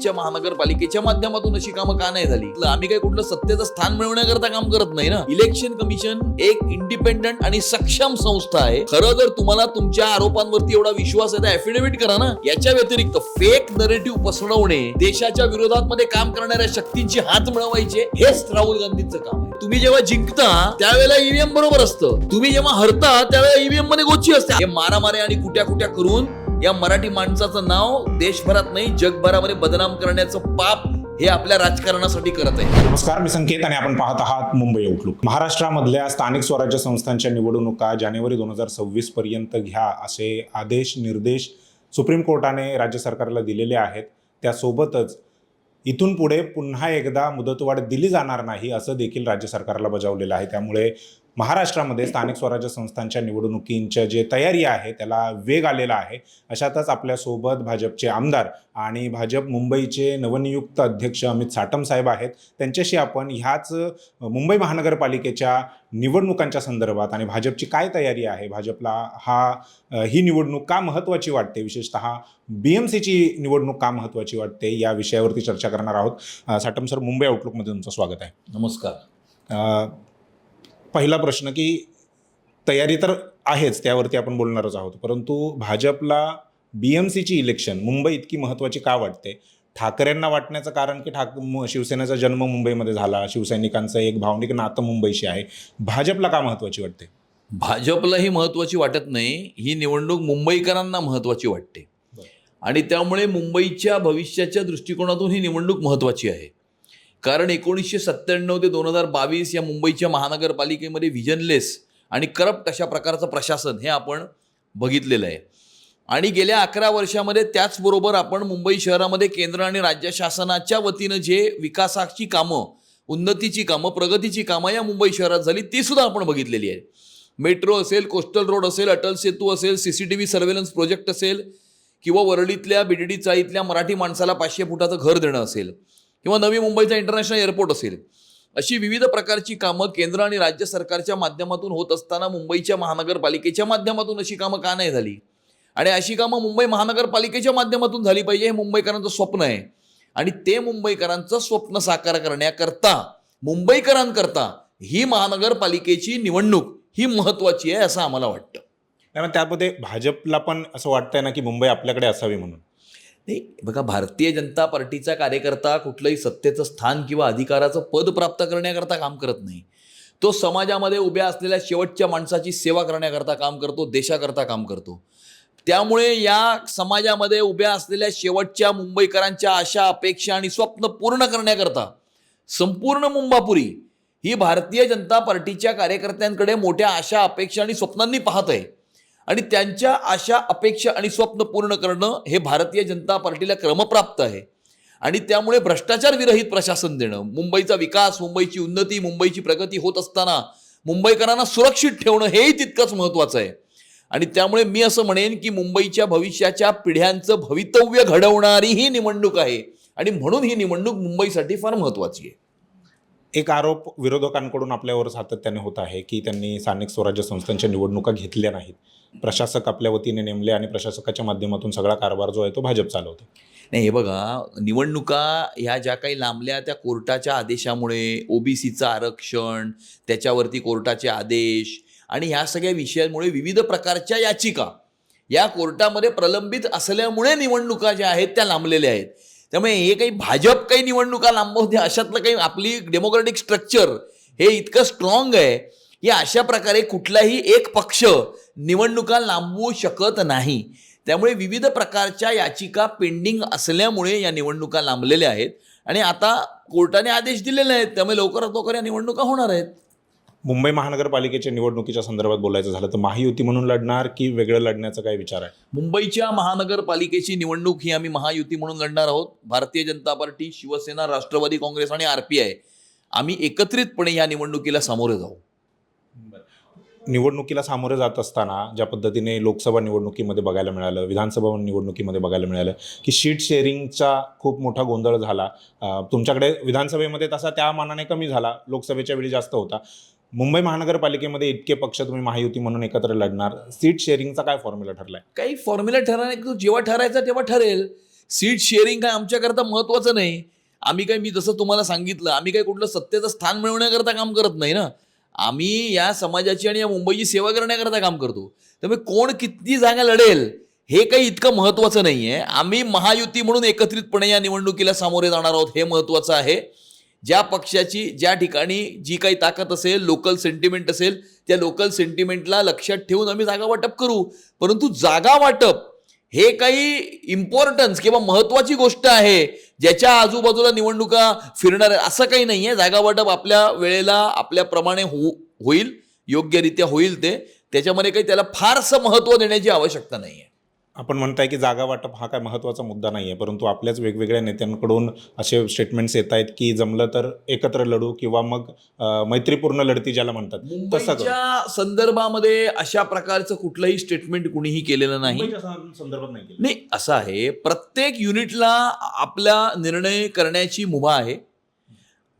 मुंबईच्या महानगरपालिकेच्या माध्यमातून अशी कामं का नाही झाली? आम्ही काही कुठलं सत्तेचं स्थान मिळवण्याकरता काम करत नाही ना? इलेक्शन कमिशन एक इंडिपेंडंट आणि सक्षम संस्था आहे. खरं जर तुम्हाला तुमच्या आरोपांवरती एवढा विश्वास आहे तर अफिडेव्हिट करा ना. याच्या व्यतिरिक्त फेक नरेटिव्ह पसरवणे देशाच्या विरोधात मध्ये काम करणाऱ्या शक्तींची हात मिळवायचे हेच राहुल गांधींचं काम आहे. तुम्ही जेव्हा जिंकता त्यावेळेला ईव्हीएम बरोबर असतं. तुम्ही जेव्हा हरता त्यावेळेला ईव्हीएममध्ये गोची असते. हे मारामारी आणि कुट्या कुट्या करून या मराठी माणसाचं नाव देशभरात नाही जगभरामध्ये बदनाम करण्याचं पाप हे आपल्या राजकारणासाठी करत आहे. नमस्कार मी संकेत आणि आपण पाहत आहात मुंबई आउटलुक महाराष्ट्रामधल्या स्थानिक स्वराज्य संस्थांच्या निवडणुका जानेवारी दोन हजार सव्वीस पर्यंत घ्या असे आदेश निर्देश सुप्रीम कोर्टाने राज्य सरकारला दिलेले आहेत. त्यासोबतच इथून पुढे पुन्हा एकदा मुदतवाढ दिली जाणार नाही असं देखील राज्य सरकारला बजावलेलं आहे. त्यामुळे महाराष्ट्रामध्ये स्थानिक स्वराज्य संस्थांच्या निवडणुकींच्या जे तयारी आहे त्याला वेग आलेला आहे. अशातच आपल्यासोबत भाजपचे आमदार आणि भाजप मुंबईचे नवनियुक्त अध्यक्ष अमित साटम साहेब आहेत. त्यांच्याशी आपण ह्याच मुंबई महानगरपालिकेच्या निवडणुकांच्या संदर्भात आणि भाजपची काय तयारी आहे भाजपला हा ही निवडणूक का महत्त्वाची वाटते विशेषतः बी एम सीची निवडणूक का महत्त्वाची वाटते या विषयावरती चर्चा करणार आहोत. साटम सर मुंबई आउटलुकमध्ये तुमचं स्वागत आहे. नमस्कार. पहिला प्रश्न की तयारी तर आहेच त्यावरती आपण बोलणारच आहोत. परंतु भाजपला बी एम सीची इलेक्शन मुंबई इतकी महत्त्वाची का वाटते? ठाकरेंना वाटण्याचं कारण की ठाक शिवसेनेचा जन्म मुंबईमध्ये झाला शिवसैनिकांचं एक भावनिक नातं मुंबईशी आहे. भाजपला का महत्त्वाची वाटते? भाजपला ही महत्वाची वाटत नाही ही निवडणूक मुंबईकरांना महत्वाची वाटते. आणि त्यामुळे मुंबईच्या भविष्याच्या दृष्टिकोनातून ही निवडणूक महत्वाची आहे. कारण एकोणीसशे सत्त्याण्णव ते दोन हजार बावीस या मुंबईच्या महानगरपालिकेमध्ये व्हिजनलेस आणि करप्ट अशा प्रकारचं प्रशासन हे आपण बघितलेलं आहे. आणि गेल्या अकरा वर्षामध्ये त्याचबरोबर आपण मुंबई शहरामध्ये केंद्र आणि राज्य शासनाच्या वतीनं जे विकासाची कामं उन्नतीची कामं प्रगतीची कामं या मुंबई शहरात झाली ती सुद्धा आपण बघितलेली आहे. मेट्रो असेल कोस्टल रोड असेल अटल सेतू असेल C C T V surveillance project असेल किंवा वरळीतल्या बीडीडी चाळीतल्या मराठी माणसाला पाचशे फुटाचं घर देणं असेल किंवा नवी मुंबईचा इंटरनॅशनल एअरपोर्ट असेल. अशी विविध प्रकारची कामं केंद्र आणि राज्य सरकारच्या माध्यमातून होत असताना मुंबईच्या महानगरपालिकेच्या माध्यमातून अशी कामं का नाही झाली? आणि अशी कामं मुंबई महानगरपालिकेच्या माध्यमातून झाली पाहिजे हे मुंबईकरांचं स्वप्न आहे. आणि ते मुंबईकरांचं स्वप्न साकार करण्याकरता मुंबईकरांकरता ही महानगरपालिकेची निवडणूक ही महत्वाची आहे असं आम्हाला वाटतं. त्यामुळे त्यामध्ये भाजपला पण असं वाटतंय ना की मुंबई आपल्याकडे असावी म्हणून. नाही बघा भारतीय जनता पार्टीचा कार्यकर्ता कुठलंही सत्तेचं स्थान किंवा अधिकाराचं पद प्राप्त करण्याकरता काम करत नाही. तो समाजामध्ये उभ्या असलेल्या शेवटच्या माणसाची सेवा करण्याकरता काम करतो देशाकरता काम करतो. त्यामुळे या समाजामध्ये उभ्या असलेल्या शेवटच्या मुंबईकरांच्या आशा अपेक्षा आणि स्वप्न पूर्ण करण्याकरता संपूर्ण मुंबापुरी ही भारतीय जनता पार्टीच्या कार्यकर्त्यांकडे मोठ्या आशा अपेक्षा आणि स्वप्नांनी पाहत आहे. आणि त्यांच्या आशा अपेक्षा आणि स्वप्न पूर्ण करणं हे भारतीय जनता पार्टीला क्रमप्राप्त आहे. आणि त्यामुळे भ्रष्टाचार विरहित प्रशासन देणं मुंबईचा विकास मुंबईची उन्नती मुंबईची प्रगती होत असताना मुंबईकरांना सुरक्षित ठेवणं हेही तितकंच महत्त्वाचं आहे. आणि त्यामुळे मी असं म्हणेन की मुंबईच्या भविष्याच्या पिढ्यांचं भवितव्य घडवणारी ही निवडणूक आहे. आणि म्हणून ही निवडणूक मुंबईसाठी फार महत्त्वाची आहे. एक आरोप विरोधकांकडून आपल्यावर सातत्याने होत आहे की त्यांनी स्थानिक स्वराज्य संस्थांच्या निवडणुका घेतल्या नाहीत. प्रशासक आपल्या वतीने नेमले आणि प्रशासकाच्या माध्यमातून सगळा कारभार जो आहे तो भाजप चालवतो. नाही हे बघा निवडणुका ह्या ज्या काही लांबल्या त्या कोर्टाच्या आदेशामुळे ओबीसीचं आरक्षण त्याच्यावरती कोर्टाचे आदेश आणि ह्या सगळ्या विषयांमुळे विविध प्रकारच्या याचिका या कोर्टामध्ये प्रलंबित असल्यामुळे निवडणुका ज्या आहेत त्या लांबलेल्या आहेत. त्यामुळे हे काही भाजप काही निवडणुका लांबवते अशातलं काही आपली डेमोक्रेटिक स्ट्रक्चर हे इतकं स्ट्रॉंग आहे की अशा प्रकारे कुठलाही एक पक्ष निवडणुका लांबवू शकत नाही. त्यामुळे विविध प्रकारच्या याचिका पेंडिंग असल्यामुळे या निवडणुका लांबलेल्या आहेत. आणि आता कोर्टाने आदेश दिलेले आहेत. त्यामुळे लवकरात लवकर या निवडणुका होणार आहेत. मुंबई महानगरपालिकेच्या निवडणुकीच्या संदर्भात बोलायचं झालं तर महायुती म्हणून लढणार की वेगळं लढण्याचा काय विचार आहे? मुंबईच्या महानगरपालिकेची निवडणूक ही आम्ही महायुती म्हणून लढणार आहोत. भारतीय जनता पार्टी शिवसेना राष्ट्रवादी काँग्रेस आणि आर पी आय. आम्ही एकत्रितपणे या निवडणुकीला सामोरे जाऊ. निवडणुकीला सामोरे जात असताना ज्या पद्धतीने लोकसभा निवडणुकीमध्ये बघायला मिळालं विधानसभा निवडणुकीमध्ये बघायला मिळालं की शीट शेअरिंगचा खूप मोठा गोंधळ झाला. तुमच्याकडे विधानसभेमध्ये तसा त्या मानाने कमी झाला. लोकसभेच्या वेळी जास्त होता. मुंबई महानगरपालिकेमध्ये इतके पक्ष तुम्ही महायुती म्हणून एकत्र लढणार. सीट शेअरिंगचा काय फॉर्म्युला ठरलाय? काही फॉर्म्युला ठरणार नाही. तो जेव्हा ठरायचा तेव्हा ठरेल. सीट शेअरिंग काय आमच्याकरता महत्वाचं नाही. आम्ही काय मी जसं तुम्हाला सांगितलं आम्ही काय कुठलं सत्तेचं स्थान मिळवण्याकरता काम करत नाही ना. आम्ही या समाजाची आणि या मुंबईची सेवा करण्याकरता काम करतो. त्यामुळे कोण किती जागा लढेल हे काही इतकं महत्वाचं नाही आहे आम्ही महायुती म्हणून एकत्रितपणे या निवडणुकीला सामोरे जाणार आहोत हे महत्वाचं आहे. ज्या पक्षाची ज्या ठिकाणी जी काही ताकद असेल लोकल सेंटिमेंट असेल त्या लोकल सेंटिमेंटला लक्षात ठेवून आम्ही जागा वाटप करू. परंतु जागा वाटप हे काही इम्पॉर्टन्स किंवा महत्वाची गोष्ट आहे ज्याच्या आजूबाजूला निवडणुका फिरणार आहे असं काही नाही आहे जागा वाटप आपल्या वेळेला आपल्याप्रमाणे हो होईल योग्यरित्या होईल ते. त्याच्यामध्ये काही त्याला फारसं महत्त्व देण्याची आवश्यकता नाही आहे आपण म्हणताय की जागा वाटप हा काय महत्त्वाचा मुद्दा नाही आहे परंतु आपल्याच वेगवेगळ्या नेत्यांकडून असे स्टेटमेंट्स येत आहेत की जमलं तर एकत्र लढू किंवा मग मैत्रीपूर्ण लढती ज्याला म्हणतात. तसं संदर्भामध्ये अशा प्रकारचं कुठलंही स्टेटमेंट कुणीही केलेलं नाही. संदर्भात. नाही असं आहे प्रत्येक युनिटला आपला निर्णय करण्याची मुभा आहे.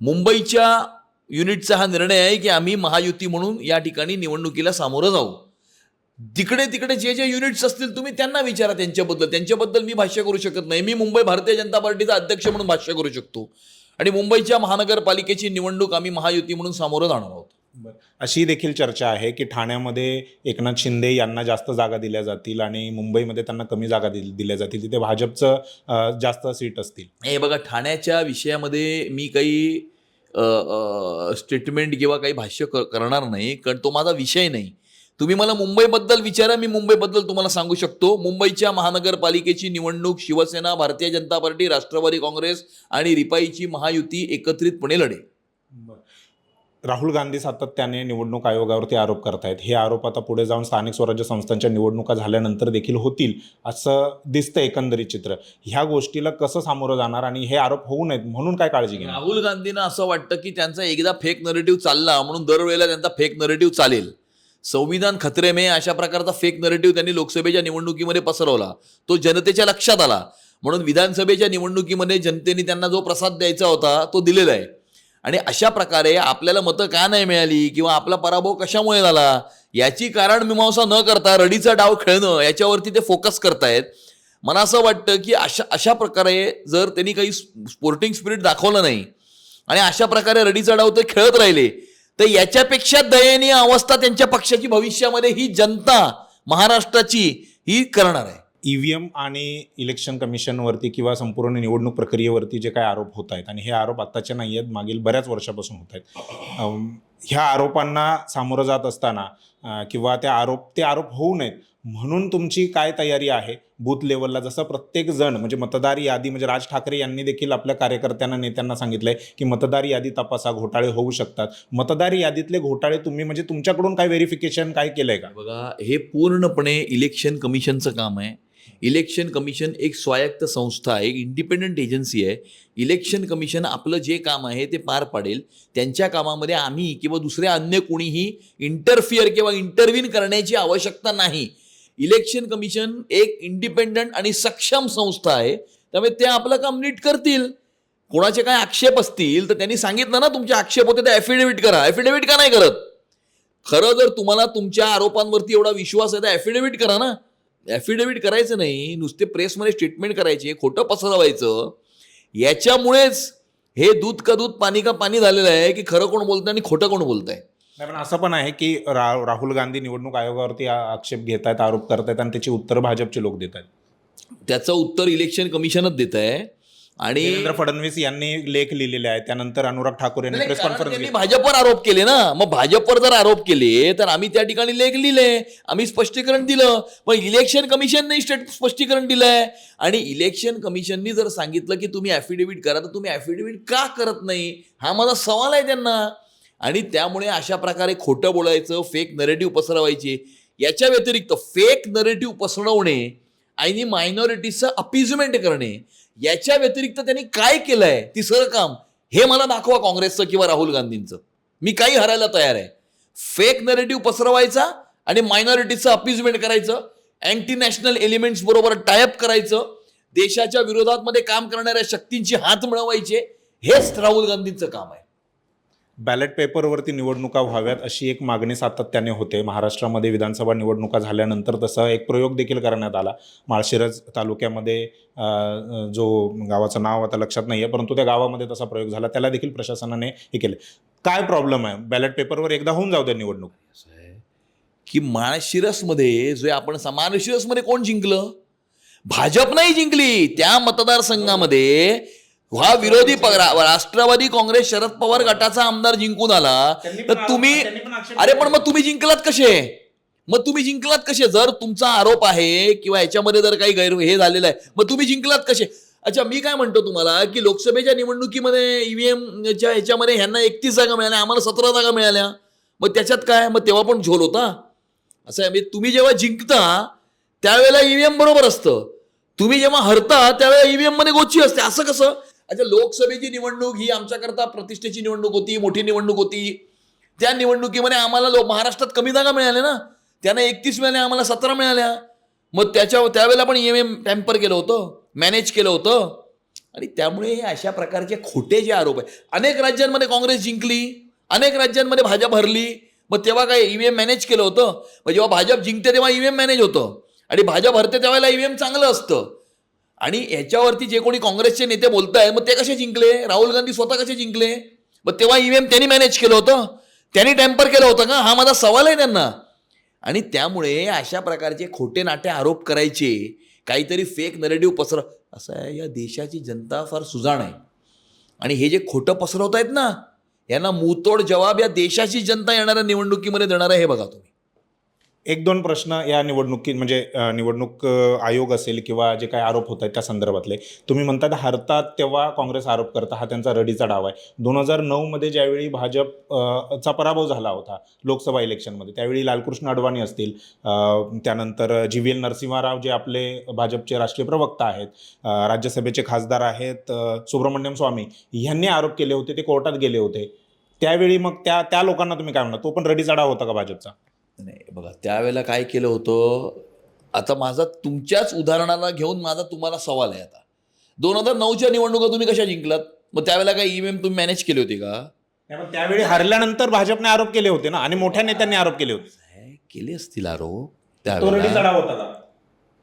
मुंबईच्या युनिटचा हा निर्णय आहे की आम्ही महायुती म्हणून या ठिकाणी निवडणुकीला सामोरं जाऊ. तिकडे तिकडे जे जे युनिट्स असतील तुम्ही त्यांना विचारा त्यांच्याबद्दल. त्यांच्याबद्दल मी भाष्य करू शकत नाही. मी मुंबई भारतीय जनता पार्टीचा अध्यक्ष म्हणून भाष्य करू शकतो. आणि मुंबईच्या महानगरपालिकेची निवडणूक आम्ही महायुती म्हणून सामोरं जाणार आहोत. अशी देखील चर्चा आहे की ठाण्यामध्ये एकनाथ शिंदे यांना जास्त जागा दिल्या जातील आणि मुंबईमध्ये त्यांना कमी जागा दिल- दिल्या जातील. तिथे भाजपचं जास्त सीट असतील. हे बघा ठाण्याच्या विषयामध्ये मी काही स्टेटमेंट किंवा काही भाष्य क- करणार नाही कारण तो माझा विषय नाही. तुम्ही मला मुंबईबद्दल विचारा मी मुंबईबद्दल तुम्हाला सांगू शकतो. मुंबईच्या महानगरपालिकेची निवडणूक शिवसेना भारतीय जनता पार्टी राष्ट्रवादी काँग्रेस आणि रिपाईची महायुती एकत्रितपणे लढेल राहुल गांधी सातत्याने निवडणूक आयोगावरती आरोप करतायत. हे आरोप आता पुढे जाऊन स्थानिक स्वराज्य संस्थांच्या निवडणुका झाल्यानंतर देखील होतील असं दिसतं एकंदरीत चित्र. ह्या गोष्टीला कसं सामोरं जाणार आणि हे आरोप होऊ नयेत म्हणून काय काळजी घेणार? राहुल गांधींना असं वाटतं की त्यांचा एकदा फेक नरेटिव्ह चालला म्हणून दरवेळेला त्यांचा फेक नरेटिव्ह चालेल. संविधान खतरे में अशा प्रकारचा फेक नरेटिव्ह त्यांनी लोकसभेच्या निवडणुकीमध्ये पसरवला. तो जनतेच्या लक्षात आला. म्हणून विधानसभेच्या निवडणुकीमध्ये जनतेने त्यांना जो प्रसाद द्यायचा होता तो दिलेला आहे. आणि अशा प्रकारे आपल्याला मतं का नाही मिळाली किंवा आपला पराभव कशामुळे झाला याची कारण मीमांसा न करता रडीचा डाव खेळणं याच्यावरती ते फोकस करतायत. मला असं वाटतं की अशा अशा प्रकारे जर त्यांनी काही स्पोर्टिंग स्पिरिट दाखवलं नाही आणि अशा प्रकारे रडीचा डाव ते खेळत राहिले तर याच्यापेक्षा दयनीय अवस्था त्यांच्या पक्षाची भविष्यामध्ये ही जनता महाराष्ट्राची ही करणार आहे. ईव्हीएम आणि इलेक्शन कमिशनवरती किंवा संपूर्ण निवडणूक प्रक्रियेवरती जे काय आरोप होत आहेत आणि हे आरोप आत्ताचे नाही आहेत मागील बऱ्याच वर्षापासून होत आहेत. ह्या आरोपांना सामोरं जात असताना किंवा त्या आरोप ते आरोप होऊ नयेत म्हणून तुमची काय तयारी आहे? बूथ लेवलला जसं प्रत्येक जण म्हणजे मतदार यादी म्हणजे राज ठाकरे यांनी देखील आपल्या कार्यकर्त्यांना नेत्यांना सांगितलंय की मतदार यादी तपासा घोटाळे होऊ शकतात. मतदार यादीतले घोटाळे तुम्ही म्हणजे तुमच्याकडून काय व्हेरिफिकेशन काय केलंय का? बघा हे पूर्णपणे इलेक्शन कमिशनचं काम आहे. इलेक्शन कमिशन एक स्वायत्त संस्था आहे एक इंडिपेंडंट एजन्सी आहे. इलेक्शन कमिशन आपलं जे काम आहे ते पार पाडेल. त्यांच्या कामामध्ये आम्ही किंवा दुसऱ्या अन्य कोणीही इंटरफिअर किंवा इंटरव्हीन करण्याची आवश्यकता नाही. इलेक्शन कमिशन एक इंडिपेंडंट आणि सक्षम संस्था आहे. त्यामुळे ते आपलं काम नीट करतील. कोणाचे काय आक्षेप असतील तर त्यांनी सांगितलं ना तुमचे आक्षेप होते ते ॲफिडेव्हिट करा. ॲफिडेव्हिट का नाही करत? खरं जर तुम्हाला तुमच्या आरोपांवरती एवढा विश्वास आहे तर ॲफिडेव्हिट करा ना. ॲफिडेव्हिट करायचं नाही नुसते प्रेसमध्ये स्टेटमेंट करायचे खोटं पसरवायचं. याच्यामुळेच हे दूध का दूध पाणी का पाणी झालेलं आहे की खरं कोण बोलतंय आणि खोटं कोण बोलतंय. नाही पण असं पण आहे की रा राहुल गांधी निवडणूक आयोगावरती आक्षेप घेत आहेत आरोप करतायत आणि त्याची उत्तर भाजपचे लोक देत आहेत त्याचं उत्तर इलेक्शन कमिशनच देत आहे. आणि देवेंद्र फडणवीस यांनी लेख लिहिलेले आहेत. त्यानंतर अनुराग ठाकूर यांनी प्रेस कॉन्फरन्स भाजपवर आरोप केले ना. मग भाजपवर जर आरोप केले तर आम्ही त्या ठिकाणी लेख लिहिले. आम्ही स्पष्टीकरण दिलं. पण इलेक्शन कमिशनने स्टेट स्पष्टीकरण दिलंय. आणि इलेक्शन कमिशननी जर सांगितलं की तुम्ही ॲफिडेव्हिट करा तर तुम्ही ॲफिडेव्हिट का करत नाही? हा माझा सवाल आहे त्यांना. आणि त्यामुळे अशा प्रकारे खोटं बोलायचं फेक नरेटिव्ह पसरवायचे याच्या व्यतिरिक्त फेक नरेटिव्ह पसरवणे आणि मायनॉरिटीचं अपिजमेंट करणे याच्या व्यतिरिक्त त्यांनी काय केलंय? तिसरं काम हे मला दाखवा काँग्रेसचं किंवा राहुल गांधींचं. मी काही हरायला तयार आहे. फेक नरेटिव्ह पसरवायचा आणि मायनॉरिटीचं अपिजमेंट करायचं अँटी नॅशनल एलिमेंट्स बरोबर टायअप करायचं देशाच्या विरोधात मध्ये काम करणाऱ्या शक्तींची हात मिळवायचे हेच राहुल गांधींचं काम आहे. बॅलेट पेपरवरती निवडणुका व्हाव्यात अशी एक मागणी सातत्याने होते. महाराष्ट्रामध्ये विधानसभा निवडणुका झाल्यानंतर तसा एक प्रयोग देखील करण्यात आला. माळशिरस तालुक्यामध्ये जो गावाचं नाव आता लक्षात नाही आहे परंतु त्या गावामध्ये तसा प्रयोग झाला. त्याला देखील प्रशासनाने हे केले. काय प्रॉब्लेम आहे? बॅलेट पेपरवर एकदा होऊन जाऊ द्या निवडणूक. असं की माळशिरसमध्ये जो आपण माळशिरसमध्ये कोण जिंकलं? भाजप नाही जिंकली. त्या मतदारसंघामध्ये हा विरोधी राष्ट्रवादी काँग्रेस शरद पवार गटाचा आमदार जिंकून आला तर तुम्ही अरे पण मग तुम्ही जिंकलात कसे? मग तुम्ही जिंकलात कसे? जर तुमचा आरोप आहे किंवा याच्यामध्ये जर काही गैर हे झालेलं आहे मग तुम्ही जिंकलात कसे? अच्छा मी काय म्हणतो तुम्हाला की लोकसभेच्या निवडणुकीमध्ये ईव्हीएमच्या ह्याच्यामध्ये ह्यांना एकतीस जागा मिळाल्या आम्हाला सतरा जागा मिळाल्या. मग त्याच्यात काय? मग तेव्हा पण झोल होता. असं आहे. तुम्ही जेव्हा जिंकता त्यावेळेला ईव्हीएम बरोबर असतं. तुम्ही जेव्हा हरता त्यावेळेला ईव्हीएममध्ये गोची असते. असं कसं? अच्छा लोकसभेची निवडणूक ही आमच्याकरता प्रतिष्ठेची निवडणूक होती मोठी निवडणूक होती. त्या निवडणुकीमध्ये आम्हाला लो महाराष्ट्रात कमी जागा मिळाल्या ना. त्यांना एकतीस मिळाल्या आम्हाला सतरा मिळाल्या. मग त्याच्या त्यावेळेला पण ईव्हीएम टॅम्पर केलं होतं मॅनेज केलं होतं. आणि त्यामुळे हे अशा प्रकारचे खोटे जे आरोप आहे अनेक राज्यांमध्ये काँग्रेस जिंकली अनेक राज्यांमध्ये भाजप हरली. मग तेव्हा काय ईव्हीएम मॅनेज केलं होतं? मग जेव्हा भाजप जिंकते तेव्हा ईव्हीएम मॅनेज होतं. आणि भाजप हरते त्यावेळेला ईव्हीएम चांगलं असतं. आणि याच्यावरती जे कोणी काँग्रेसचे नेते बोलताय मग ते कसे जिंकले? राहुल गांधी स्वतः कसे जिंकले? मग तेव्हा ईव्हीएम त्यांनी मॅनेज केलं होतं. त्यांनी टॅम्पर केलं होतं का? हा माझा सवाल आहे त्यांना. आणि त्यामुळे अशा प्रकारचे खोटे नाटे आरोप करायचे काहीतरी फेक नरेटिव्ह पसर असं आहे या देशाची जनता फार सुजाण आहे. आणि हे जे खोटं पसरवत आहेत ना यांना मुतोड जवाब या देशाची जनता येणाऱ्या निवडणुकीमध्ये देणार आहे हे बघा तुम्ही. एक दोन प्रश्न या निवडणुकीत म्हणजे निवडणूक आयोग असेल किंवा जे काही आरोप होत आहेत त्या संदर्भातले. तुम्ही म्हणतात हरतात तेव्हा काँग्रेस आरोप करता हा त्यांचा रडीचा डाव आहे. दोन हजार नऊमध्ये ज्यावेळी भाजप चा पराभव झाला होता लोकसभा इलेक्शनमध्ये त्यावेळी लालकृष्ण अडवाणी असतील. त्यानंतर जी व्ही एल नरसिंहाराव जे आपले भाजपचे राष्ट्रीय प्रवक्ता आहेत राज्यसभेचे खासदार आहेत सुब्रमण्यम स्वामी यांनी आरोप केले होते ते कोर्टात गेले होते. त्यावेळी मग त्या त्या लोकांना तुम्ही काय म्हणता? तो पण रडीचा डाव होता का भाजपचा? नाही बघा त्यावेळेला काय केलं होतं? आता माझा तुमच्याच उदाहरणाला घेऊन माझा तुम्हाला सवाल आहे आता. दोन हजार नऊच्या निवडणुका तुम्ही कशा जिंकलात? मग त्यावेळेला काय ईव्हीएम तुम्ही मॅनेज केले होते का? पण त्यावेळी हरल्यानंतर भाजपने आरोप केले होते ना आणि मोठ्या नेत्यांनी आरोप केले होते. केले असतील आरोप? त्यावेळेला?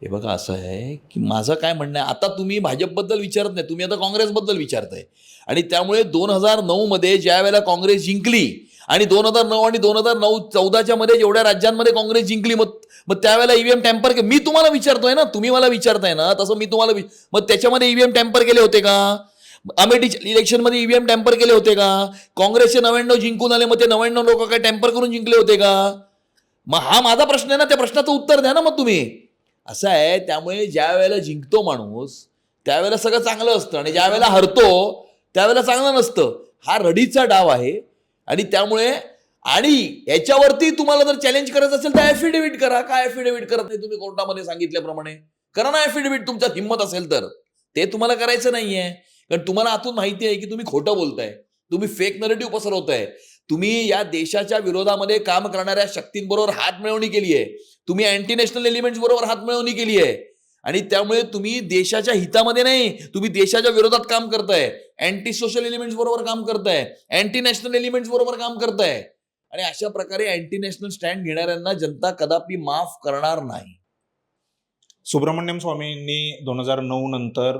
हे बघा असं आहे की माझं काय म्हणणं आहे आता तुम्ही भाजपबद्दल विचारत नाही तुम्ही आता काँग्रेसबद्दल विचारताय. आणि त्यामुळे दोन हजार नऊमध्ये ज्या वेळेला काँग्रेस जिंकली आणि दोन हजार नऊ आणि दोन हजार नऊ चौदाच्या मध्ये जेवढ्या राज्यांमध्ये काँग्रेस जिंकली. मग मग त्यावेळेला ईव्हीएम टॅम्पर के मी तुम्हाला विचारतोय ना? तुम्ही मला विचारताय ना? तसं मी तुम्हाला मग त्याच्यामध्ये ईव्हीएम टॅम्पर केले होते का? अमेठी इलेक्शनमध्ये ईव्हीएम टॅम्पर केले होते का? काँग्रेसचे नव्याण्णव जिंकून आले मग ते नव्याण्णव लोक काय टॅम्पर करून जिंकले होते का? मग हा माझा प्रश्न आहे ना त्या प्रश्नाचं उत्तर द्या ना मग तुम्ही. असं आहे त्यामुळे ज्या वेळेला जिंकतो माणूस त्यावेळेला सगळं चांगलं असतं. आणि ज्या वेळेला हरतो त्यावेळेला चांगलं नसतं. हा रडीचा डाव आहे. आणि त्यामुळे आणि याच्यावरती तुम्हाला जर चॅलेंज करायचं असेल तर ऍफिडेव्हिट करा. काय ऍफिडेव्हिट करत नाही तुम्ही कोर्टामध्ये सांगितल्याप्रमाणे? करा ना ऍफिडेव्हिट तुमच्यात हिंमत असेल तर. ते तुम्हाला करायचं नाहीये. कारण तुम्हाला आतून माहिती आहे की तुम्ही खोटं बोलताय. तुम्ही फेक नरेटिव्ह पसरवताय. तुम्ही या देशाच्या विरोधामध्ये काम करणाऱ्या शक्तींबरोबर हात मिळवणी केली आहे. तुम्ही अँटी नॅशनल एलिमेंट्स बरोबर हात मिळवणी केली आहे. आणि त्यामुळे तुम्ही देशाच्या हितामध्ये नाही तुम्ही देशाच्या विरोधात काम करताय. अँटी सोशल एलिमेंट्स बरोबर काम करताय. अँटी नॅशनल एलिमेंट्स बरोबर काम करताय. आणि अशा प्रकारे अँटी नॅशनल स्टँड घेणाऱ्यांना जनता कदापि माफ करणार नाही. सुब्रमण्यम स्वामींनी दोन हजार नऊ नंतर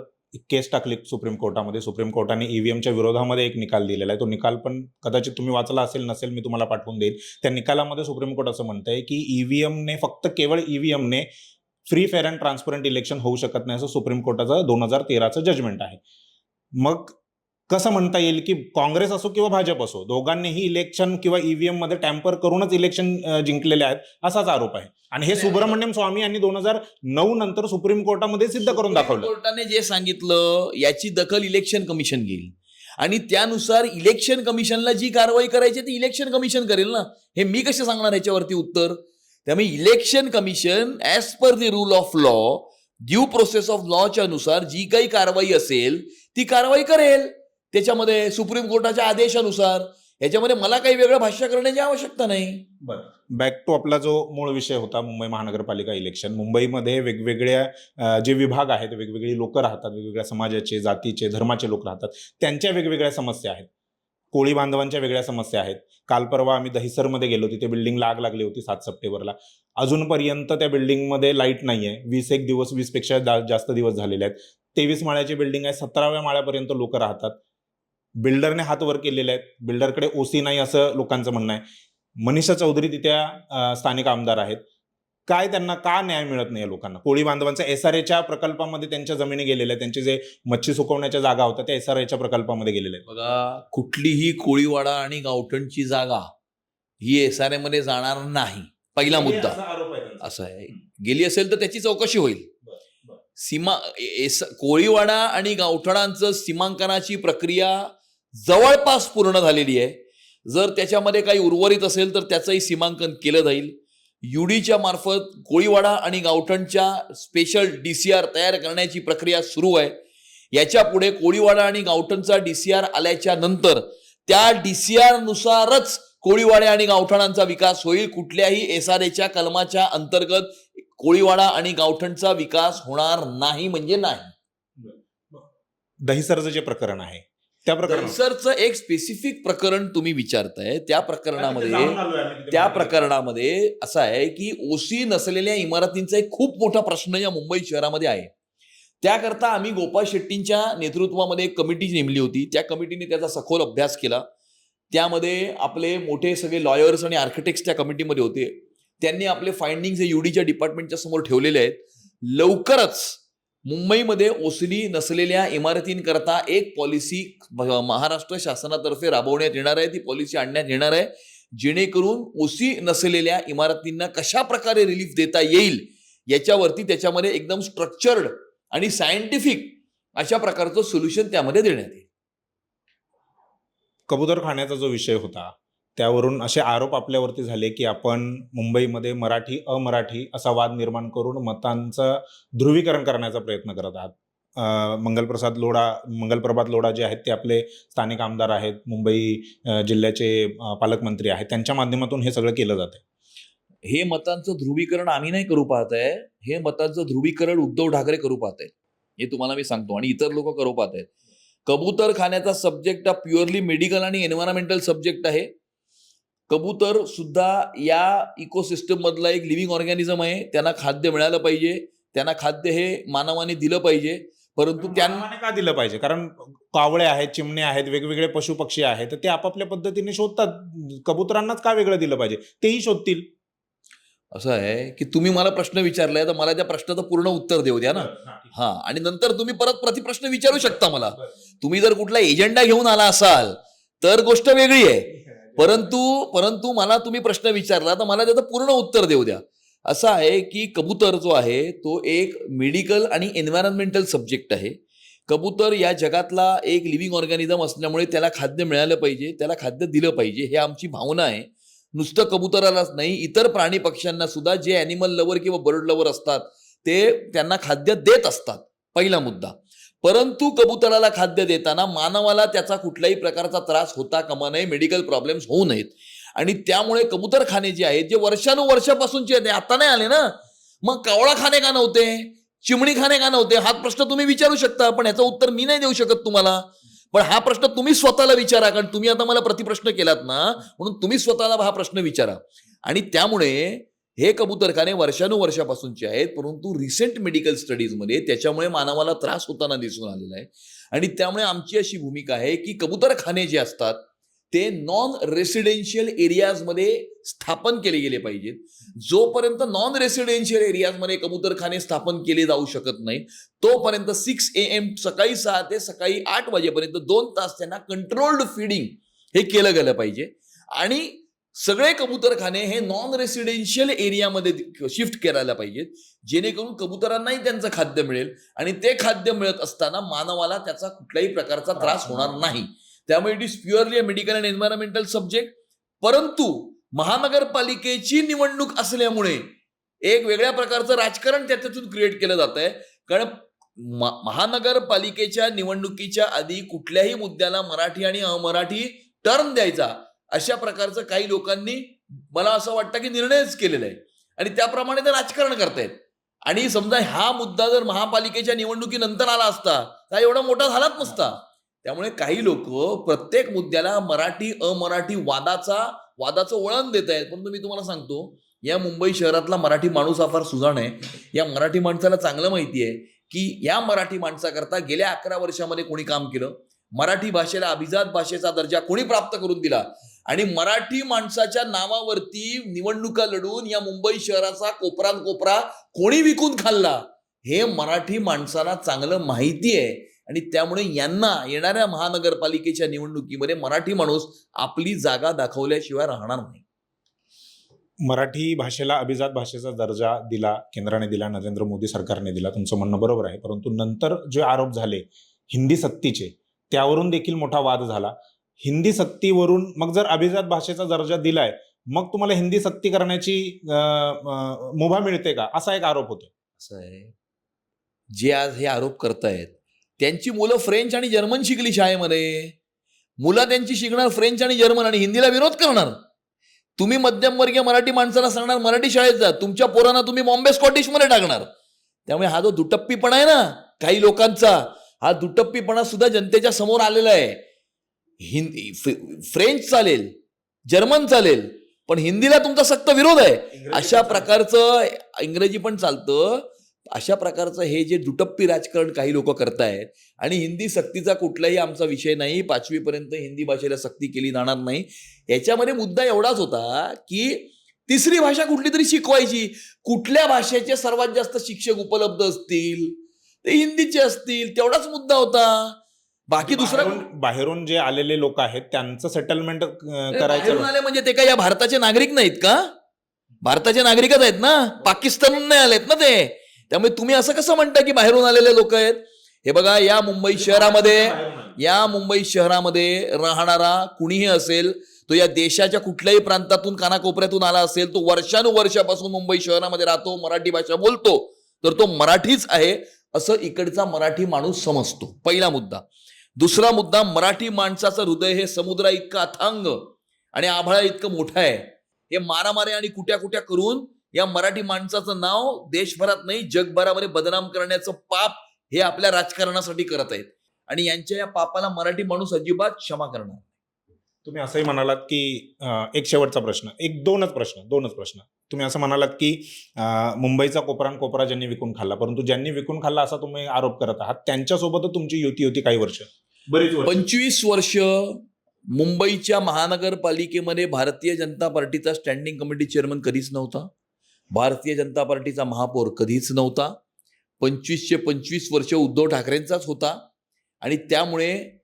केस टाकली सुप्रीम कोर्टामध्ये. सुप्रीम कोर्टाने ईव्हीएमच्या विरोधामध्ये एक निकाल दिलेला आहे. तो निकाल पण कदाचित तुम्ही वाचला असेल नसेल मी तुम्हाला पाठवून देईल त्या निकालामध्ये सुप्रीम कोर्ट असं म्हणतंय की ईव्हीएमने फक्त केवळ ईव्हीएमने free fair and transparent election होऊ शकत नाही असं सुप्रीम कोर्टाचं दोन हजार तेराचं जजमेंट आहे. मग कसं म्हणता येईल की काँग्रेस असो किंवा भाजप असो दोघांनीही इलेक्शन किंवा ईव्हीएममध्ये टॅम्पर करूनच इलेक्शन जिंकलेले आहेत असाच आरोप आहे. आणि हे सुब्रमण्यम स्वामी यांनी दोन हजार नऊ नंतर सुप्रीम कोर्टामध्ये सिद्ध करून दाखवलं. कोर्टाने जे सांगितलं याची दखल इलेक्शन कमिशन घेईल. आणि त्यानुसार इलेक्शन कमिशनला जी कारवाई करायची ती इलेक्शन कमिशन करेल ना? हे मी कसे सांगणार याच्यावरती उत्तर? त्यामुळे election commission as per the rule of law due process of लॉच्या नुसार जी काही कारवाई असेल ती कारवाई करेल. त्याच्यामध्ये सुप्रीम कोर्टाच्या आदेशानुसार याच्यामध्ये मला काही वेगळं भाष्य करण्याची आवश्यकता नाही. बॅक टू आपला जो मूळ विषय होता मुंबई महानगरपालिका इलेक्शन मुंबईमध्ये वेगवेगळ्या जे विभाग आहेत वेगवेगळी लोक राहतात वेगवेगळ्या समाजाचे जातीचे धर्माचे लोक राहतात त्यांच्या वेगवेगळ्या समस्या आहेत. कोळी बांधवांच्या वेगळ्या समस्या आहेत. काल परवा आम्ही दहिसरमध्ये गेलो तिथे बिल्डिंग आग लागली होती सात सप्टेंबरला. अजूनपर्यंत त्या बिल्डिंगमध्ये लाइट नाही आहे वीस एक दिवस वीसपेक्षा जास्त दिवस झालेले आहेत. तेवीस माळ्याची बिल्डिंग आहे सतराव्या माळ्यापर्यंत लोक राहतात. बिल्डरने हात वर केलेले आहेत. बिल्डरकडे ओसी नाही असं लोकांचं म्हणणं आहे. मनीषा चौधरी तिथे अं, स्थानिक आमदार आहेत. काय त्यांना का न्याय मिळत नाही या लोकांना? कोळी बांधवांच्या एस आर एच्या प्रकल्पामध्ये त्यांच्या जमिनी गेलेल्या आहेत. त्यांचे जे मच्छी सुकवण्याच्या जागा होत्या त्या एस आर एच्या प्रकल्पामध्ये गेलेल्या आहेत. बघा कुठलीही कोळीवाडा आणि गावठणची जागा ही एस आरमध्ये जाणार नाही. पहिला मुद्दा. असा आरोप आहे त्यांचा. असं आहे. गेली असेल तर त्याची चौकशी होईल. सीमा एस कोळीवाडा आणि गावठणांचं सीमांकनाची प्रक्रिया जवळपास पूर्ण झालेली आहे. जर त्याच्यामध्ये काही उर्वरित असेल तर त्याचंही सीमांकन केलं जाईल. युडीच्या मार्फत कोळीवाडा आणि गावठणच्या स्पेशल डी सी आर तयार करण्याची प्रक्रिया सुरू आहे. याच्यापुढे कोळीवाडा आणि गावठणचा डी सी आर आल्याच्यानंतर त्या डी सी आर नुसारच कोळीवाडे आणि गावठणांचा विकास होईल. कुठल्याही एस आर एच्या कलमाच्या अंतर्गत कोळीवाडा आणि गावठणचा विकास होणार नाही म्हणजे नाही. दहिसरचं जे प्रकरण आहे त्या प्रकरणात एक स्पेसिफिक प्रकरण तुम्ही विचारताय त्या प्रकरणामध्ये त्या प्रकरणामध्ये असं आहे की ओसी नसलेल्या इमारतींचा एक खूप मोठा प्रश्न या मुंबई शहरामध्ये आहे. त्याकरता आम्ही गोपाळ शेट्टींच्या नेतृत्वामध्ये एक कमिटी नेमली होती. त्या कमिटीने त्याचा सखोल अभ्यास केला. त्यामध्ये आपले मोठे सगळे लॉयर्स आणि आर्किटेक्ट्स त्या कमिटीमध्ये होते. त्यांनी आपले फाइंडिंग्स हे युडीच्या डिपार्टमेंटच्या समोर ठेवलेले आहेत. लवकरच मुंबईमध्ये ओसली नसलेल्या इमारतींकरता एक पॉलिसी महाराष्ट्र शासनातर्फे राबवण्यात येणार आहे. ती पॉलिसी आणण्यात येणार आहे. जेणेकरून ओसी नसलेल्या इमारतींना कशा प्रकारे रिलीफ देता येईल याच्यावरती त्याच्यामध्ये एकदम स्ट्रक्चर्ड आणि सायंटिफिक अशा प्रकारचं सोल्युशन त्यामध्ये देण्यात येईल. कबूतर खाण्याचा जो विषय होता त्यावरून असे आरोप आपल्यावरती झाले की आपण मुंबईमध्ये मराठी अमराठी असा वाद निर्माण करून मतांचं ध्रुवीकरण करण्याचा प्रयत्न करत आहात. मंगलप्रसाद लोढा मंगलप्रभात लोढा जे आहेत ते आपले स्थानिक आमदार आहेत मुंबई जिल्ह्याचे पालकमंत्री आहेत त्यांच्या माध्यमातून हे सगळं केलं जातं हे मतांचं ध्रुवीकरण आम्ही नाही करू पाहत आहे हे मतांचं ध्रुवीकरण उद्धव ठाकरे करू पाहत आहेत. हे तुम्हाला मी सांगतो आणि इतर लोक करू पाहत आहेत. कबूतर खाण्याचा सब्जेक्ट हा प्युअरली मेडिकल आणि एन्व्हायरमेंटल सब्जेक्ट आहे. कबूतर सुद्धा या इकोसिस्टम मधला एक लिव्हिंग ऑर्गॅनिझम आहे. त्यांना खाद्य मिळालं पाहिजे. त्यांना खाद्य हे मानवाने दिलं पाहिजे. परंतु त्यांना का दिलं पाहिजे? कारण कावळे आहेत चिमणे आहेत वेगवेगळे पशु पक्षी आहेत तर ते आपापल्या पद्धतीने शोधतात. कबुतरांनाच का वेगळं दिलं पाहिजे? तेही शोधतील. असं आहे की तुम्ही मला प्रश्न विचारलाय तर मला त्या प्रश्नाचं पूर्ण उत्तर देऊ द्या ना? हा आणि नंतर तुम्ही परत प्रतिप्रश्न विचारू शकता मला. तुम्ही जर कुठला एजेंडा घेऊन आला असाल तर गोष्ट वेगळी आहे. परंतु परंतु मला तुम्ही प्रश्न विचारला तर मला त्याचं पूर्ण उत्तर देऊ द्या. असं आहे की कबूतर जो आहे तो एक मेडिकल आणि एन्व्हायरमेंटल सब्जेक्ट आहे. कबूतर या जगातला एक लिव्हिंग ऑर्गॅनिझम असल्यामुळे त्याला खाद्य मिळालं पाहिजे त्याला खाद्य दिलं पाहिजे हे आमची भावना आहे. नुसतं कबुतरालाच नाही इतर प्राणी पक्ष्यांना सुद्धा जे ॲनिमल लवर किंवा बर्ड लवर असतात ते त्यांना खाद्य देत असतात. पहिला मुद्दा. परंतु कबुतराला खाद्य देताना मानवाला त्याचा कुठल्याही प्रकारचा त्रास होता कामा नये मेडिकल प्रॉब्लेम्स होऊ नयेत. आणि त्यामुळे कबुतरखाने जे आहेत जे वर्षानुवर्षापासूनचे आता नाही आले ना. मग कावळा खाणे का नव्हते? चिमणी खाणे का नव्हते? हा प्रश्न तुम्ही विचारू शकता पण याचं उत्तर मी नाही देऊ शकत तुम्हाला. पण हा प्रश्न तुम्ही स्वतःला विचारा कारण तुम्ही आता मला प्रतिप्रश्न केलात ना म्हणून तुम्ही स्वतःला हा प्रश्न विचारा. आणि त्यामुळे हे कबूतरखाने वर्षानुवर्षापासूनचे आहेत परंतु रिसेंट मेडिकल स्टडीजमध्ये त्याच्यामुळे मानवाला त्रास होताना दिसून आलेला आहे. आणि त्यामुळे आमची अशी भूमिका आहे की कबूतरखाने जे असतात ते नॉन रेसिडेन्शियल एरियाजमध्ये स्थापन केले गेले पाहिजेत. जोपर्यंत नॉन रेसिडेन्शियल एरियाजमध्ये कबूतरखाने स्थापन केले जाऊ शकत नाही तोपर्यंत सिक्स ए एम सकाळी सहा ते सकाळी आठ वाजेपर्यंत दोन तास त्यांना कंट्रोल्ड फीडिंग हे केलं गेलं पाहिजे. आणि सगळे कबूतरखाने हे नॉन रेसिडेन्शियल एरियामध्ये शिफ्ट करायला पाहिजेत. जेणेकरून कबुतरांनाही त्यांचं खाद्य मिळेल आणि ते खाद्य मिळत असताना मानवाला त्याचा कुठल्याही प्रकारचा त्रास होणार नाही. त्यामुळे it is purely a medical and environmental subject परंतु महानगरपालिकेची निवडणूक असल्यामुळे एक वेगळ्या प्रकारचं राजकारण त्याच्यातून क्रिएट केलं जात आहे कारण महानगरपालिकेच्या निवडणुकीच्या आधी कुठल्याही मुद्द्याला मराठी आणि अमराठी टर्न द्यायचा. अशा प्रकारचं काही लोकांनी मला असं वाटतं की निर्णयच केलेला आहे. आणि त्याप्रमाणे ते राजकारण करतायत. आणि समजा हा मुद्दा जर महापालिकेच्या निवडणुकीनंतर आला असता तर एवढा मोठा झालाच नसता. त्यामुळे काही लोक प्रत्येक मुद्द्याला मराठी अमराठी वादाचा वादाचं वळण देत आहेत. परंतु मी तुम्हाला सांगतो या मुंबई शहरातला मराठी माणूस हा फार सुजाण आहे. या मराठी माणसाला चांगलं माहिती आहे की या मराठी माणसाकरता गेल्या अकरा वर्षामध्ये कोणी काम केलं? मराठी भाषेला अभिजात भाषेचा दर्जा कोणी प्राप्त करून दिला? आणि मराठी माणसाच्या नावावरती निवडणुका लढून या मुंबई शहराचा कोपरान कोपरा कोणी विकून खाल्ला हे मराठी माणसाला चांगलं माहिती आहे. आणि त्यामुळे यांना येणाऱ्या महानगरपालिकेच्या निवडणुकीमध्ये मराठी माणूस आपली जागा दाखवल्याशिवाय राहणार नाही. मराठी भाषेला अभिजात भाषेचा दर्जा दिला केंद्राने दिला नरेंद्र मोदी सरकारने दिला तुमचं म्हणणं बरोबर आहे. परंतु नंतर जे आरोप झाले हिंदी सक्तीचे त्यावरून देखील मोठा वाद झाला. हिंदी सक्तीवरून मग जर अभिजात भाषेचा दर्जा दिलाय मग तुम्हाला हिंदी सक्ती करण्याची मुभा मिळते का? असा एक आरोप होतो असं आहे. जे आज हे आरोप करतायत त्यांची मुलं फ्रेंच आणि जर्मन शिकली शाळेमध्ये. मुलं त्यांची शिकणार फ्रेंच आणि जर्मन आणि हिंदीला विरोध करणार. तुम्ही मध्यमवर्गीय मराठी माणसाला सांगणार मराठी शाळेत जा. तुमच्या पोरांना तुम्ही बॉम्बे स्कॉटिशमध्ये टाकणार. त्यामुळे हा जो दुटप्पीपणा आहे ना काही लोकांचा हा दुटप्पीपणा सुद्धा जनतेच्या समोर आलेला आहे. हिंदी फ्रे- फ्रेंच चालेल जर्मन चालेल पण हिंदीला तुमचा सक्त विरोध आहे. अशा प्रकारचं इंग्रजी पण चालतं. अशा प्रकारचं हे जे दुटप्पी राजकारण काही लोक करतायत आणि हिंदी सक्तीचा कुठलाही आमचा विषय नाही पाचवीपर्यंत हिंदी भाषेला सक्ती केली जाणार नाही. याच्यामध्ये मुद्दा एवढाच होता की तिसरी भाषा कुठली तरी शिकवायची. कुठल्या भाषेचे सर्वात जास्त शिक्षक उपलब्ध असतील? ते हिंदीचे असतील. तेवढाच मुद्दा होता. बाकी दुसरा बाहेरून बाहेरून जे आलेले लोक आहेत त्यांचं सेटलमेंट बाहेरून करायचं. आले म्हणजे ते काय या भारताचे नागरिक नाहीत का? भारताचे नागरिकच आहेत ना? पाकिस्तानहून नाही आलेत ना ते? त्यामुळे तुम्ही असं कसं म्हणता की बाहेरून आलेले लोक आहेत? हे बघा या मुंबई शहरामध्ये या मुंबई शहरामध्ये राहणारा कुणीही असेल तो या देशाच्या कुठल्याही प्रांतातून कानाकोपऱ्यातून आला असेल तो वर्षानुवर्षापासून मुंबई शहरामध्ये राहतो मराठी भाषा बोलतो तर तो मराठीच आहे असं इकडचा मराठी माणूस समजतो. पहिला मुद्दा. दुसरा मुद्दा मराठी माणसाचं हृदय हे समुद्रा इतकं अथांग आणि आभाळा इतकं मोठं आहे. हे मारामारे आणि कुट्या कुट्या करून या मराठी माणसाचं नाव देशभरात नाही जगभरामध्ये बदनाम करण्याचं पाप हे आपल्या राजकारणासाठी करत आहेत. आणि यांच्या या पापाला मराठी माणूस अजिबात क्षमा करणार तुम्ही असंही म्हणालात की एक शेवटचा प्रश्न एक दोनच प्रश्न दोनच प्रश्न. तुम्ही असं म्हणालात की मुंबईचा कोपरा आणि कोपरा ज्यांनी विकून खाल्ला परंतु ज्यांनी विकून खाल्ला असा तुम्ही आरोप करत आहात त्यांच्यासोबतच तुमची युती होती काही वर्ष. बरीच पंचवीस वर्ष मुंबईच्या महानगरपालिकेमध्ये भारतीय जनता पार्टीचा स्टँडिंग कमिटी चेअरमन कधीच नव्हता. भारतीय जनता पार्टीचा महापौर कधीच नव्हता. पंचवीसशे पंचवीस वर्ष उद्धव ठाकरेंचाच होता. आणि त्यामुळे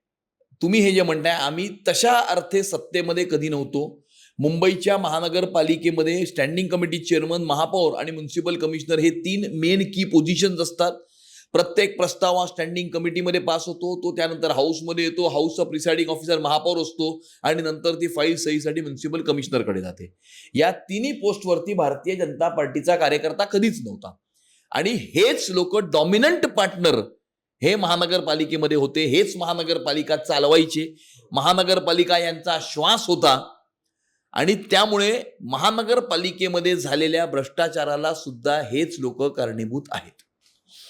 तुम्ही हे जे म्हणताय आम्ही तशा अर्थे सत्तेमध्ये कधी नव्हतो. मुंबईच्या महानगरपालिकेमध्ये स्टँडिंग कमिटी चेअरमन महापौर आणि म्युन्सिपल कमिशनर हे तीन मेन की पोझिशन्स असतात. प्रत्येक प्रस्ताव हा स्टँडिंग कमिटीमध्ये पास होतो. तो त्यानंतर हाऊसमध्ये येतो. हाऊसचा प्रिसाइडिंग ऑफिसर महापौर असतो. आणि नंतर ती फाईल सहीसाठी म्युन्सिपल कमिशनरकडे जाते. या तिन्ही पोस्टवरती भारतीय जनता पार्टीचा कार्यकर्ता कधीच नव्हता. आणि हेच लोक डॉमिनंट पार्टनर हे महानगरपालिकेमध्ये होते. हेच महानगरपालिका चालवायचे. महानगरपालिका यांचा श्वास होता. आणि त्यामुळे महानगरपालिकेमध्ये झालेल्या भ्रष्टाचाराला सुद्धा हेच लोक कारणीभूत आहेत.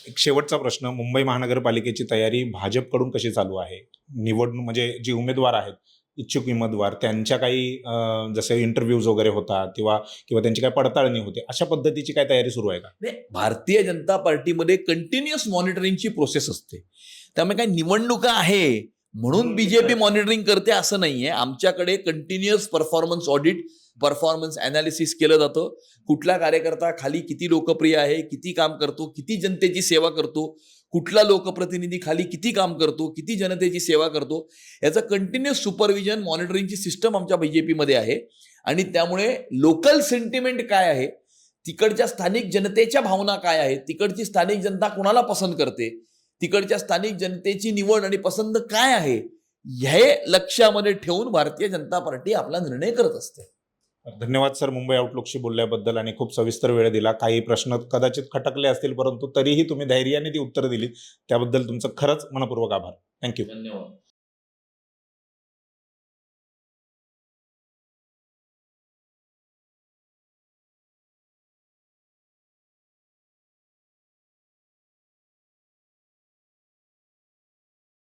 एक शेवटचा प्रश्न मुंबई महानगरपालिकेची तयारी भाजपकडून कशी चालू आहे? निवडणूक म्हणजे जे उमेदवार आहेत इच्छुक उमेदवार त्यांच्या काही जसे इंटरव्ह्यूज वगैरे होतात किंवा किंवा त्यांची काही पडताळणी होते अशा पद्धतीची काय तयारी सुरू आहे का? नाही, भारतीय जनता पार्टीमध्ये कंटिन्युअस मॉनिटरिंगची प्रोसेस असते. त्यामुळे काय निवडणुका आहे म्हणून बीजेपी मॉनिटरिंग करते असं नाहीये. आमच्याकडे continuous performance audit performance analysis केलं जातं. कुठला कार्यकर्ता खाली किती लोकप्रिय आहे किती काम करतो किती जनतेची सेवा करतो कुठला लोकप्रतिनिधी खाली किती काम करतो किती जनतेची सेवा करतो याचं कंटिन्युअस सुपरविजन मॉनिटरिंगची सिस्टम आमच्या बीजेपीमध्ये आहे. आणि त्यामुळे लोकल सेंटिमेंट काय आहे तिकडच्या स्थानिक जनतेच्या भावना काय आहेत तिकडची स्थानिक जनता कोणाला पसंत करते तिकडच्या स्थानिक जनतेची निवड आणि पसंत काय आहे हे लक्षामध्ये ठेवून भारतीय जनता पार्टी आपला निर्णय करत असते. धन्यवाद सर मुंबई आउटलुकशी बोलल्याबद्दल आणि खूप सविस्तर वेळ दिला. काही प्रश्न कदाचित खटकले असतील परंतु तरीही तुम्ही धैर्याने ती उत्तरं दिली त्याबद्दल तुमचं खरंच मनपूर्वक आभार. थँक्यू धन्यवाद.